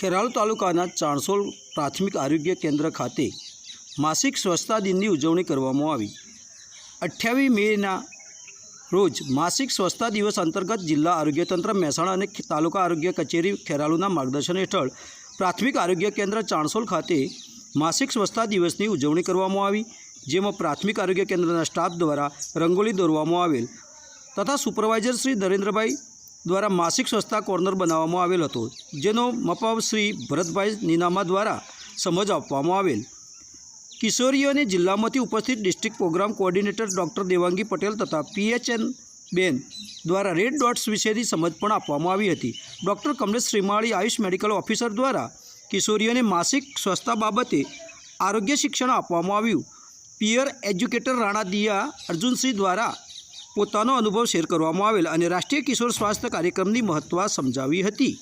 ખેરાલુ તાલુકાના ચાણસોલ પ્રાથમિક આરોગ્ય કેન્દ્ર ખાતે માસિક સ્વચ્છતા દિનની ઉજવણી કરવામાં આવી. અઠ્યાવીસ મેના રોજ માસિક સ્વચ્છતા દિવસ અંતર્ગત જિલ્લા આરોગ્ય તંત્ર મહેસાણા અને તાલુકા આરોગ્ય કચેરી ખેરાલુના માર્ગદર્શન હેઠળ પ્રાથમિક આરોગ્ય કેન્દ્ર ચાણસોલ ખાતે માસિક સ્વચ્છતા દિવસની ઉજવણી કરવામાં આવી, જેમાં પ્રાથમિક આરોગ્ય કેન્દ્રના સ્ટાફ દ્વારા રંગોલી દોરવામાં આવેલ તથા સુપરવાઇઝર શ્રી નરેન્દ્રભાઈ દ્વારા માસિક સ્વચ્છતા કોર્નર બનાવવામાં આવેલ હતો, જેનો મપાવ શ્રી ભરતભાઈ નીનામા દ્વારા સમજ આપવામાં આવેલ. કિશોરીઓને જિલ્લામાંથી ઉપસ્થિત district programme coordinator doctor Devangi Patel તથા પીએચએન બેન દ્વારા રેડ ડોટ્સ વિશેની સમજ પણ આપવામાં આવી હતી. Doctor Kamlesh Shrimali Ayush medical officer દ્વારા કિશોરીઓને માસિક સ્વચ્છતા બાબતે આરોગ્ય શિક્ષણ આપવામાં આવ્યું. પિયર એજ્યુકેટર રાણા દિયા અર્જુનસિંહ દ્વારા પોતાનો અનુભવ શેર કરવામાં આવેલ અને રાષ્ટ્રીય કિશોર સ્વાસ્થ્ય કાર્યક્રમની મહત્વ સમજાવી હતી.